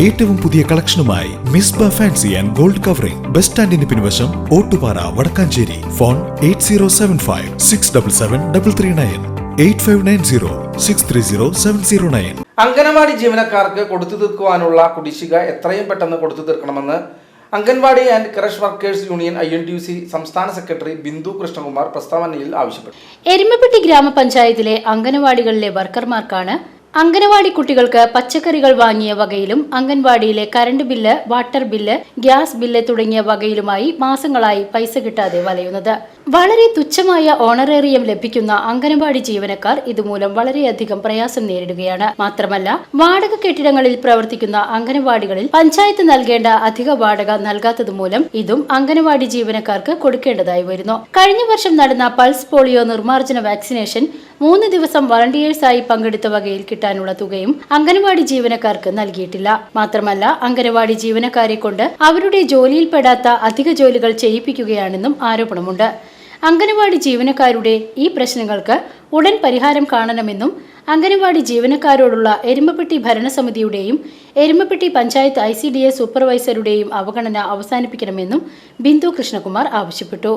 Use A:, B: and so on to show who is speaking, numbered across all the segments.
A: ഏറ്റവും പുതിയ കളക്ഷനുമായി Misba fancy and gold covering. Bus സ്റ്റാൻഡിന് പിൻവശം Ottupara Vadakkanchery. Phone eight zero seven five six double seven double three nine. Eight five nine zero six three zero seven zero nine.
B: Anganwadi ജീവനക്കാർക്ക് കൊടുത്തു തീർക്കുവാനുള്ള കുടിശ്ശിക എത്രയും പെട്ടെന്ന് കൊടുത്തു തീർക്കണമെന്ന് anganwadi and crush workers union I N T U C സംസ്ഥാന secretary Bindu Krishnakumar പ്രസ്താവനയിൽ ആവശ്യപ്പെട്ടു.
C: എരുമപ്പെട്ടി ഗ്രാമപഞ്ചായത്തിലെ അംഗനവാടികളിലെ വർക്കർമാർക്കാണ് അംഗനവാടി കുട്ടികൾക്ക് പച്ചക്കറികൾ വാങ്ങിയ വകയിലും അംഗൻവാടിയിലെ current bill water bill gas bill തുടങ്ങിയ വകയിലുമായി മാസങ്ങളായി പൈസ കിട്ടാതെ വലയുന്നത്. വളരെ തുച്ഛമായ ഓണറേറിയം ലഭിക്കുന്ന അംഗനവാടി ജീവനക്കാർ ഇതുമൂലം വളരെയധികം പ്രയാസം നേരിടുകയാണ്. മാത്രമല്ല വാടക കെട്ടിടങ്ങളിൽ പ്രവർത്തിക്കുന്ന അംഗനവാടികളിൽ പഞ്ചായത്ത് നൽകേണ്ട അധിക വാടക നൽകാത്തത് മൂലം ഇതും അംഗനവാടി ജീവനക്കാർക്ക് കൊടുക്കേണ്ടതായി വരുന്നു. കഴിഞ്ഞ വർഷം നടന്ന പൾസ് പോളിയോ നിർമ്മാർജന വാക്സിനേഷൻ മൂന്ന് ദിവസം വളണ്ടിയേഴ്സായി പങ്കെടുത്ത വകയിൽ കിട്ടാനുള്ള തുകയും അംഗനവാടി ജീവനക്കാർക്ക് നൽകിയിട്ടില്ല. മാത്രമല്ല അംഗനവാടി ജീവനക്കാരെ കൊണ്ട് അവരുടെ ജോലിയിൽപ്പെടാത്ത അധിക ജോലികൾ ചെയ്യിപ്പിക്കുകയാണെന്നും ആരോപണമുണ്ട്. അംഗനവാടി ജീവനക്കാരുടെ ഈ പ്രശ്നങ്ങൾക്ക് ഉടൻ പരിഹാരം കാണണമെന്നും അംഗനവാടി ജീവനക്കാരോടുള്ള Erumapetty ഭരണസമിതിയുടെയും Erumapetty panchayat I C D S സൂപ്പർവൈസറുടെയും അവഗണന അവസാനിപ്പിക്കണമെന്നും ബിന്ദു കൃഷ്ണകുമാർ ആവശ്യപ്പെട്ടു.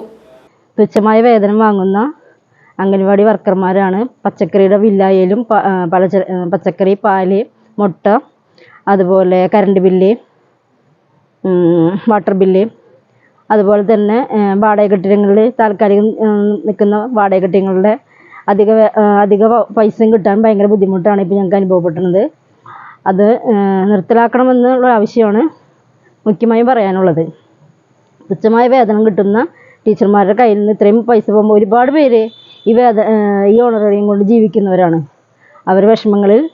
D: തുച്ഛമായ വേതനം വാങ്ങുന്ന അംഗൻവാടി വർക്കർമാരാണ്. പച്ചക്കറിയുടെ വില്ലായാലും പലചര പച്ചക്കറി പാൽ മുട്ട അതുപോലെ കറണ്ട് ബില്ല് വാട്ടർ ബില്ല് അതുപോലെ തന്നെ വാടക കെട്ടിടങ്ങളിൽ താൽക്കാലികം നിൽക്കുന്ന വാടക കെട്ടിടങ്ങളുടെ അധിക അധിക പൈസയും കിട്ടാൻ ഭയങ്കര ബുദ്ധിമുട്ടാണ് ഇപ്പോൾ ഞങ്ങൾക്ക് അനുഭവപ്പെടുന്നത്. അത് നിർത്തലാക്കണമെന്നുള്ള ആവശ്യമാണ് മുഖ്യമായും പറയാനുള്ളത്. തുച്ഛമായ വേതനം കിട്ടുന്ന ടീച്ചർമാരുടെ കയ്യിൽ നിന്ന് ഇത്രയും പൈസ പോകുമ്പോൾ ഒരുപാട് പേര് ഈ ഏഹ് ഈ ഓണറേറിയം കൊണ്ട് ജീവിക്കുന്നവരാണ്. അവർ വിഷമങ്ങളിൽ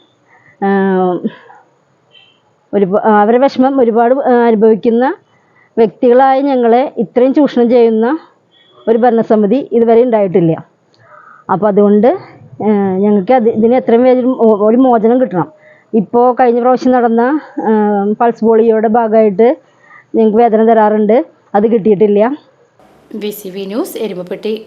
D: ഒരു അവരെ വിഷമം ഒരുപാട് അനുഭവിക്കുന്ന വ്യക്തികളായ ഞങ്ങളെ ഇത്രയും ചൂഷണം ചെയ്യുന്ന ഒരു ഭരണസമിതി ഇതുവരെ ഉണ്ടായിട്ടില്ല. അപ്പോൾ അതുകൊണ്ട് ഞങ്ങൾക്ക് അത് ഇതിന് എത്രയും വേഗം ഒരു- മോചനം കിട്ടണം. ഇപ്പോൾ കഴിഞ്ഞ പ്രാവശ്യം നടന്ന പൾസ് പോളിയോയുടെ ഭാഗമായിട്ട് ഞങ്ങൾക്ക് വേദന തരാറുണ്ട്. അത് കിട്ടിയിട്ടില്ല.
C: V C V news Erumapetty.